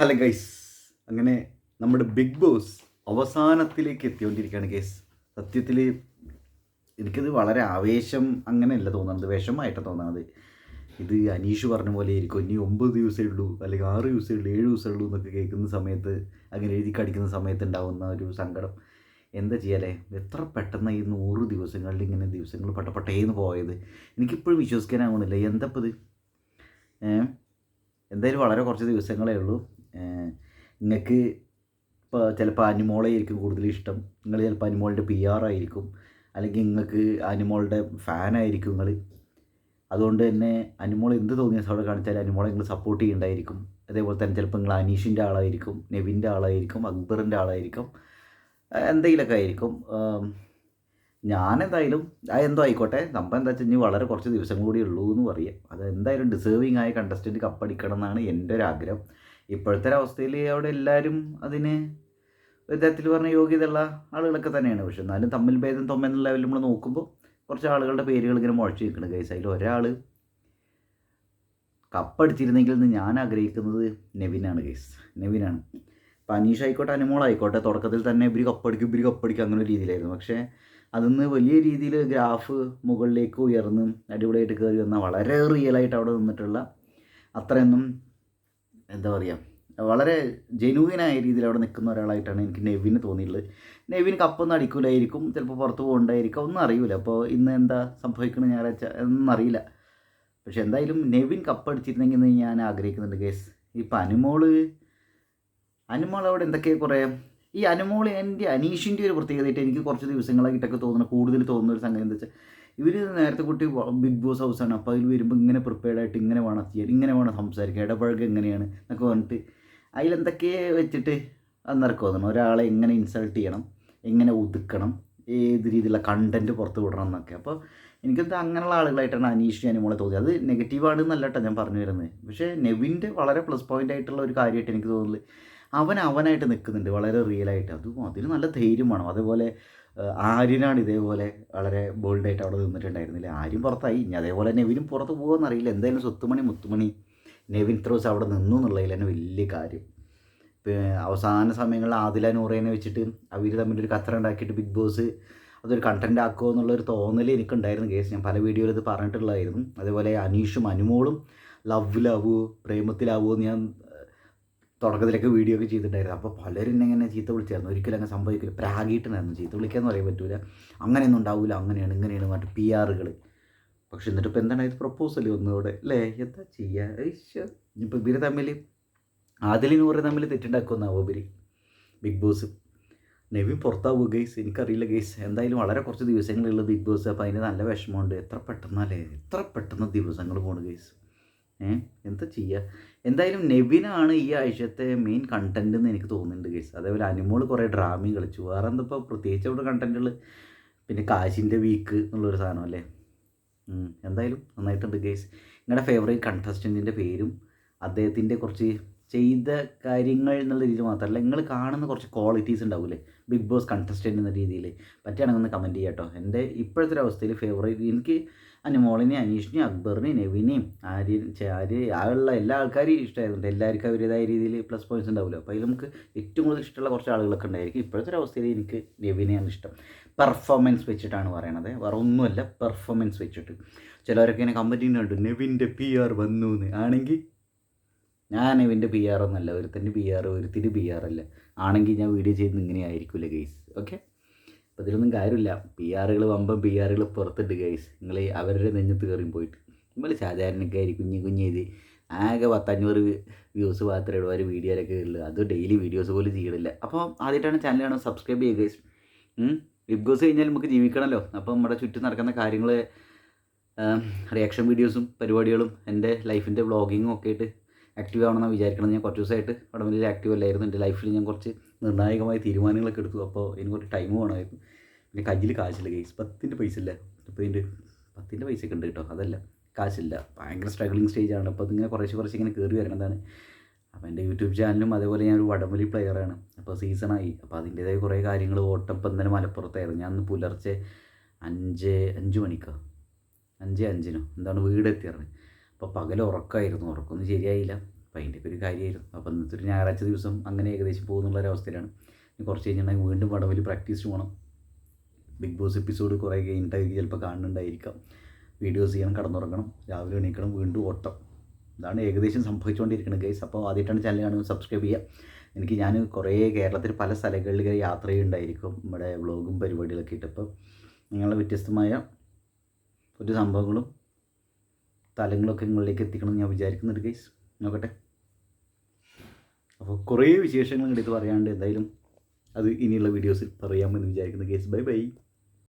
Hello guys. അങ്ങനെ നമ്മുടെ big boss അവസാനത്തിലേക്ക് എത്തിക്കൊണ്ടിരിക്കുകയാണ് ഗൈസ്. സത്യത്തിൽ എനിക്കത് വളരെ ആവേശം അങ്ങനെയല്ല തോന്നുന്നത് വിഷമമായിട്ട് തോന്നുന്നത് ഇത് അനീഷ് പറഞ്ഞ പോലെ ആയിരിക്കും. ഇനി ഒമ്പത് ദിവസമേ ഉള്ളൂ അല്ലെങ്കിൽ ആറ് ദിവസമേ ഉള്ളൂ ഏഴ് ദിവസമേ ഉള്ളൂ എന്നൊക്കെ കേൾക്കുന്ന സമയത്ത് അങ്ങനെ എഴുതി കടിക്കുന്ന സമയത്ത് ഉണ്ടാകുന്ന ഒരു സങ്കടം. എന്താ ചെയ്യാലേ? എത്ര പെട്ടെന്ന് ഈ നൂറ് ദിവസങ്ങളിൽ ഇങ്ങനെ ദിവസങ്ങൾ പട്ടപ്പെട്ടേന്ന് പോയത്? എനിക്കിപ്പോഴും വിശ്വസിക്കാനാവുന്നില്ല എന്തപ്പോൾ ഇത് എന്തായാലും വളരെ കുറച്ച് ദിവസങ്ങളേ ഉള്ളൂ. നിങ്ങൾക്ക് ഇപ്പോൾ ചിലപ്പോൾ അനിമോളായിരിക്കും കൂടുതൽ ഇഷ്ടം. നിങ്ങൾ ചിലപ്പോൾ അനിമോളിന്റെ പി ആർ ആയിരിക്കും. അല്ലെങ്കിൽ നിങ്ങൾക്ക് അനിമോളുടെ ഫാനായിരിക്കും നിങ്ങൾ അതുകൊണ്ട് തന്നെ അനിമോൾ എന്ത് തോന്നിയ അവിടെ കാണിച്ചാൽ അനിമോളെ നിങ്ങൾ സപ്പോർട്ട് ചെയ്യേണ്ടായിരിക്കും. അതേപോലെ തന്നെ ചിലപ്പോൾ നിങ്ങൾ അനീഷിന്റെ ആളായിരിക്കും നെവിന്റെ ആളായിരിക്കും അക്ബറിന്റെ ആളായിരിക്കും എന്തെങ്കിലുമൊക്കെ ആയിരിക്കും. ഞാനെന്തായാലും ആ എന്തോ ആയിക്കോട്ടെ. നമ്മൾ എന്താ വെച്ചാൽ ഇനി വളരെ കുറച്ച് ദിവസം കൂടി ഉള്ളൂ എന്ന് പറയാം. അത് എന്തായാലും ഡിസേർവിങ് ആയ കണ്ടസ്റ്റന്റ് കപ്പടിക്കണം എന്നാണ് എന്റെ ഒരു ആഗ്രഹം ഇപ്പോഴത്തെ ഒരു അവസ്ഥയിൽ അവിടെ എല്ലാവരും അതിന് ഒരു പറഞ്ഞ യോഗ്യതയുള്ള ആളുകളൊക്കെ തന്നെയാണ്. പക്ഷെ എന്നാലും തമ്മിൽ ഭേദം തൊമ്മെന്ന ലെവലിൽ നമ്മൾ നോക്കുമ്പോൾ കുറച്ച് ആളുകളുടെ പേരുകൾ ഇങ്ങനെ മുഴച്ചു നിൽക്കുന്നത് കൈസ് അതിൽ ഒരാൾ കപ്പടിച്ചിരുന്നെങ്കിൽ എന്ന് ഞാൻ ആഗ്രഹിക്കുന്നത് നെവിനാണ് കേസ് നെവിനാണ് ഇപ്പം അനീഷ് ആയിക്കോട്ടെ അനുമോൾ ആയിക്കോട്ടെ തുടക്കത്തിൽ തന്നെ ഇവർ കപ്പടിക്കും ഇവർ കപ്പടിക്കും അങ്ങനെ ഒരു രീതിയിലായിരുന്നു. പക്ഷേ അതിന്ന് വലിയ രീതിയിൽ ഗ്രാഫ് മുകളിലേക്ക് ഉയർന്ന് അടിപൊളിയായിട്ട് കയറി വന്ന വളരെ റിയലായിട്ട് അവിടെ നിന്നിട്ടുള്ള അത്രയൊന്നും എന്താ പറയുക വളരെ ജെനുവിനായ രീതിയിൽ അവിടെ നിൽക്കുന്ന ഒരാളായിട്ടാണ് എനിക്ക് നെവിന് തോന്നിയിട്ടുള്ളത്. നെവിന് കപ്പൊന്നും അടിക്കൂലായിരിക്കും. ചിലപ്പോൾ പുറത്ത് പോകണ്ടായിരിക്കും. ഒന്നും അറിയില്ല അപ്പോൾ ഇന്ന് എന്താ സംഭവിക്കുന്നത് ഞായറാഴ്ച ഒന്നും അറിയില്ല. പക്ഷെ എന്തായാലും നെവിൻ കപ്പടിച്ചിരുന്നെങ്കിൽ ഞാൻ ആഗ്രഹിക്കുന്നുണ്ട് കേസ് ഇപ്പം അനുമോൾ അനുമോൾ അവിടെ എന്തൊക്കെ കുറേ? ഈ അനുമോൾ എന്റെ അനീഷിന്റെ ഒരു പ്രത്യേകതയായിട്ട് എനിക്ക് കുറച്ച് ദിവസങ്ങളായിട്ടൊക്കെ തോന്നുന്ന. കൂടുതൽ തോന്നുന്ന ഒരു സംഗതി എന്താ വെച്ചാൽ ഇവർ നേരത്തെ കുട്ടി ബിഗ് ബോസ് ഹൗസാണ്. അപ്പോൾ അതിൽ വരുമ്പോൾ ഇങ്ങനെ പ്രിപ്പയർഡ് ആയിട്ട് ഇങ്ങനെ വേണം ചെയ്യാൻ ഇങ്ങനെ വേണം സംസാരിക്കുക ഇടപഴകുക എങ്ങനെയാണ് എന്നൊക്കെ പറഞ്ഞിട്ട് അതിലെന്തൊക്കെ വെച്ചിട്ട് അന്നിറക്കു തോന്നണം ഒരാളെ എങ്ങനെ ഇൻസൾട്ട് ചെയ്യണം? എങ്ങനെ ഒതുക്കണം? ഏത് രീതിയിലുള്ള കണ്ടന്റ് പുറത്ത് വിടണം എന്നൊക്കെ. അപ്പോൾ എനിക്കെന്താ അങ്ങനെയുള്ള ആളുകളായിട്ടാണ് അനീഷ് അനുമോളെ തോന്നിയത്. അത് നെഗറ്റീവാണ് എന്നല്ല കേട്ടോ ഞാൻ പറഞ്ഞു വരുന്നത്. പക്ഷേ നെവിന്റെ വളരെ പ്ലസ് പോയിന്റ് ആയിട്ടുള്ള ഒരു കാര്യമായിട്ട് എനിക്ക് തോന്നുന്നത് അവൻ അവനായിട്ട് നിൽക്കുന്നുണ്ട് വളരെ റിയലായിട്ട് അതും അതിന് നല്ല ധൈര്യം വേണം. അതേപോലെ ആര്യനാണ് ഇതേപോലെ വളരെ ബോൾഡായിട്ട് അവിടെ നിന്നിട്ടുണ്ടായിരുന്നില്ല. ആര്യം പുറത്തായി. ഇനി അതേപോലെ നെവിനും പുറത്ത് പോകുമെന്നറിയില്ല എന്തായാലും സ്വത്തുമണി മുത്തുമണി നെവിൻ ത്രോസ് അവിടെ നിന്നു എന്നുള്ളതിൽ തന്നെ വലിയ കാര്യം. അവസാന സമയങ്ങളിൽ ആദില നൂറേനെ വെച്ചിട്ട് അവർ തമ്മിലൊരു കത്തറ ഉണ്ടാക്കിയിട്ട് ബിഗ് ബോസ് അതൊരു കണ്ടന്റ് ആക്കുമോ എന്നുള്ളൊരു തോന്നൽ എനിക്കുണ്ടായിരുന്നു കേസ്. ഞാൻ പല വീഡിയോയിൽ ഇത് പറഞ്ഞിട്ടുള്ളതായിരുന്നു. അതേപോലെ അനീഷും അനുമോളും ലവിലാവോ പ്രേമത്തിലാവോ എന്ന് ഞാൻ തുടക്കത്തിലൊക്കെ വീഡിയോ ഒക്കെ ചെയ്തിട്ടുണ്ടായിരുന്നു. അപ്പോൾ പലരും എന്നെ ഇങ്ങനെ ചീത്ത വിളിച്ചായിരുന്നു. ഒരിക്കലും അങ്ങനെ സംഭവിക്കില്ല. പ്രാഗീട്ടുണ്ടായിരുന്നു ചീത്ത വിളിക്കാന്ന് പറയാൻ പറ്റില്ല അങ്ങനെയൊന്നും ഉണ്ടാവില്ല അങ്ങനെയാണ് ഇങ്ങനെയാണ് മറ്റു പി ആറുകൾ പക്ഷെ എന്നിട്ട് ഇപ്പോൾ എന്താണ് ഇത് പ്രപ്പോസൽ ഒന്നുകൂടെ? അല്ലേ എന്താ ചെയ്യുക ഇനിയിപ്പോൾ ഇവർ തമ്മിൽ ആദിലും നൂറ് തമ്മിൽ തെറ്റുണ്ടാക്കുമെന്നാവോ ഇവർ ബിഗ് ബോസ് നെവിൻ പുറത്താവുക ഗെയ്സ് എനിക്കറിയില്ല ഗെയ്സ് എന്തായാലും വളരെ കുറച്ച് ദിവസങ്ങളുള്ള ബിഗ് ബോസ് അപ്പോൾ അതിന് നല്ല വിഷമമുണ്ട്. എത്ര പെട്ടെന്നല്ലേ എത്ര പെട്ടെന്ന് ദിവസങ്ങൾ പോണു ഗെയ്സ് ഏ എന്താ ചെയ്യുക എന്തായാലും നെവിനാണ് ഈ ആഴ്ചത്തെ മെയിൻ കണ്ടന്റ് എന്ന് എനിക്ക് തോന്നുന്നുണ്ട് ഗെയ്സ് അതേപോലെ അനിമോൾ കുറേ ഡ്രാമയും കളിച്ചു. വേറെ എന്താ ഇപ്പോൾ പ്രത്യേകിച്ച് അവിടെ കണ്ടന്റുകൾ പിന്നെ കാശിന്റെ വീക്ക് എന്നുള്ളൊരു സാധനം അല്ലേ? എന്തായാലും നന്നായിട്ടുണ്ട് ഗൈസ് നിങ്ങളുടെ ഫേവറേറ്റ് കണ്ടസ്റ്റന്റിന്റെ പേരും അദ്ദേഹത്തിന്റെ കുറച്ച് ചെയ്ത കാര്യങ്ങൾ എന്നുള്ള രീതിയിൽ മാത്രമല്ല നിങ്ങൾ കാണുന്ന കുറച്ച് ക്വാളിറ്റീസ് ഉണ്ടാവില്ലേ? ബിഗ് ബോസ് കണ്ടസ്റ്റന്റ് എന്ന രീതിയിൽ. പറ്റുകയാണെങ്കിൽ ഒന്ന് കമന്റ് ചെയ്യാം കേട്ടോ എന്റെ ഇപ്പോഴത്തെ ഒരു അവസ്ഥയിൽ ഫേവറേറ്റ് എനിക്ക് അനുമോളിനെ അനീഷിനെയും അക്ബറിനെയും നെവിനെയും ആര്യ ആര് ആളുള്ള എല്ലാ ആൾക്കാരെയും ഇഷ്ടമായിരുന്നു. എല്ലാവർക്കും അവരുടേതായ രീതിയിൽ പ്ലസ് പോയിന്റ്സ് ഉണ്ടാവില്ല? അപ്പോൾ അതിൽ നമുക്ക് ഏറ്റവും കൂടുതൽ ഇഷ്ടമുള്ള കുറച്ച് ആളുകളൊക്കെ ഉണ്ടായിരിക്കും. ഇപ്പോഴത്തെ ഒരു അവസ്ഥയിൽ എനിക്ക് നെവിനെയാണ് ഇഷ്ടം. പെർഫോമൻസ് വെച്ചിട്ടാണ് പറയണത്. വേറെ ഒന്നുമല്ല പെർഫോമൻസ് വെച്ചിട്ട്. ചിലവരൊക്കെ ഇങ്ങനെ കമ്പനി ഉണ്ട് നെവിന്റെ പി ആർ വന്നു എന്ന് ആണെങ്കിൽ ഞാൻ നെവിന്റെ പി ആർ ഒന്നല്ല ഒരുത്തന്റെ പി ആർ ഒരുത്തിന്റെ പി ആർ അല്ല. ആണെങ്കിൽ ഞാൻ വീഡിയോ ചെയ്യുന്ന ഇങ്ങനെ ആയിരിക്കില്ല ഗൈസ് ഓക്കെ അപ്പോൾ ഇതിലൊന്നും കാര്യമില്ല. പി ആറുകൾ വമ്പം പി ആറുകൾ പുറത്തിട്ട് ഗൈസ് നിങ്ങൾ അവരുടെ നെഞ്ഞത്ത് കയറി പോയിട്ട്. നമ്മൾ സാധാരണക്കാരി കുഞ്ഞു കുഞ്ഞു ചെയ്ത് ആകെ പത്തഞ്ഞൂറ് വ്യൂസ് മാത്രമേ ഉള്ളൂ ഒരു വീഡിയോയിലൊക്കെ ഉള്ളൂ. അത് ഡെയിലി വീഡിയോസ് പോലും ചെയ്യണില്ല. അപ്പോൾ ആദ്യമായിട്ടാണ് കാണുന്നത്. സബ്സ്ക്രൈബ് ചെയ്യുക ഗൈസ് ബിഗ് ബോസ് കഴിഞ്ഞാൽ നമുക്ക് ജീവിക്കണമല്ലോ അപ്പോൾ നമ്മുടെ ചുറ്റും നടക്കുന്ന കാര്യങ്ങൾ റിയാക്ഷൻ വീഡിയോസും പരിപാടികളും എന്റെ ലൈഫിന്റെ വ്ളോഗിങ്ങും ഒക്കെ ആയിട്ട് ആക്റ്റീവ് ആവണമെന്ന് വിചാരിക്കണം ഞാൻ കുറച്ച് ദിവസമായിട്ട് ഇവിടെ വലിയ ആക്റ്റീവ് അല്ലായിരുന്നു. എന്റെ ലൈഫിൽ ഞാൻ കുറച്ച് നിർണായകമായ തീരുമാനങ്ങളൊക്കെ എടുത്തു. അപ്പോൾ എനിക്ക് കുറച്ച് ടൈം വേണമായിരുന്നു. പിന്നെ കയ്യിൽ കാശില്ല കേസ് പത്തിന്റെ പൈസ ഇല്ല. പത്തിന്റെ പൈസ ഒക്കെ ഉണ്ട് കേട്ടോ. അതല്ല. കാശില്ല. ഭയങ്കര സ്ട്രഗ്ലിങ് സ്റ്റേജാണ് അപ്പോൾ അതിങ്ങനെ കുറച്ച് കുറച്ച് ഇങ്ങനെ കയറി വരണതാണ്. അപ്പോൾ എന്റെ യൂട്യൂബ് ചാനലും അതേപോലെ ഞാനൊരു വടംവലി പ്ലെയറാണ് അപ്പോൾ സീസണായി അപ്പോൾ അതിന്റേതായ കുറേ കാര്യങ്ങൾ ഓട്ടം ഇപ്പം ഇന്നലെ മലപ്പുറത്തായിരുന്നു. ഞാൻ പുലർച്ചെ അഞ്ച് അഞ്ച് മണിക്കോ? അഞ്ച് അഞ്ചിനോ? എന്താണ് വീടെത്തിയത് അപ്പോൾ പകൽ ഉറക്കമായിരുന്നു ഉറക്കമൊന്നും ശരിയായില്ല. അപ്പോൾ അതിന്റെയൊക്കെ ഒരു കാര്യമായിരുന്നു അപ്പോൾ ഇന്നത്തെ ഒരു ഞായറാഴ്ച ദിവസം അങ്ങനെ ഏകദേശം പോകുന്നുള്ള ഒരു അവസ്ഥയിലാണ് ഇനി കുറച്ച് കഴിഞ്ഞിട്ടുണ്ടെങ്കിൽ വീണ്ടും വടവലി പ്രാക്ടീസ് പോകണം ബിഗ് ബോസ് എപ്പിസോഡ് കുറേ കഴിഞ്ഞിട്ടായിരിക്കും ചിലപ്പോൾ കാണുന്നുണ്ടായിരിക്കാം. വീഡിയോസ് ചെയ്യണം കടന്നുറങ്ങണം. രാവിലെ എണീക്കണം. വീണ്ടും ഓട്ടം. ഇതാണ് ഏകദേശം സംഭവിച്ചുകൊണ്ടിരിക്കുന്നത് ഗൈസ് അപ്പോൾ ആദ്യമായിട്ടാണ് ചാനൽ കാണുമ്പോൾ സബ്സ്ക്രൈബ് ചെയ്യുക. എനിക്ക് ഞാൻ കുറേ കേരളത്തിൽ പല സ്ഥലങ്ങളിൽ യാത്ര ചെയ്യുന്നുണ്ടായിരിക്കും നമ്മുടെ വ്ളോഗും പരിപാടികളൊക്കെ ഇട്ട് അപ്പോൾ നിങ്ങളുടെ വ്യത്യസ്തമായ ഒരു സംഭവങ്ങളും സ്ഥലങ്ങളൊക്കെ നിങ്ങളിലേക്ക് എത്തിക്കണമെന്ന് ഞാൻ വിചാരിക്കുന്നുണ്ട് ഗൈസ് നോക്കട്ടെ. അപ്പോൾ കുറേ വിശേഷങ്ങൾ എടുത്ത് പറയാണ്ട് എന്തായാലും അത് ഇനിയുള്ള വീഡിയോസിൽ പറയാമെന്ന് വിചാരിക്കുന്നു ഗൈസ് ബൈ ബൈ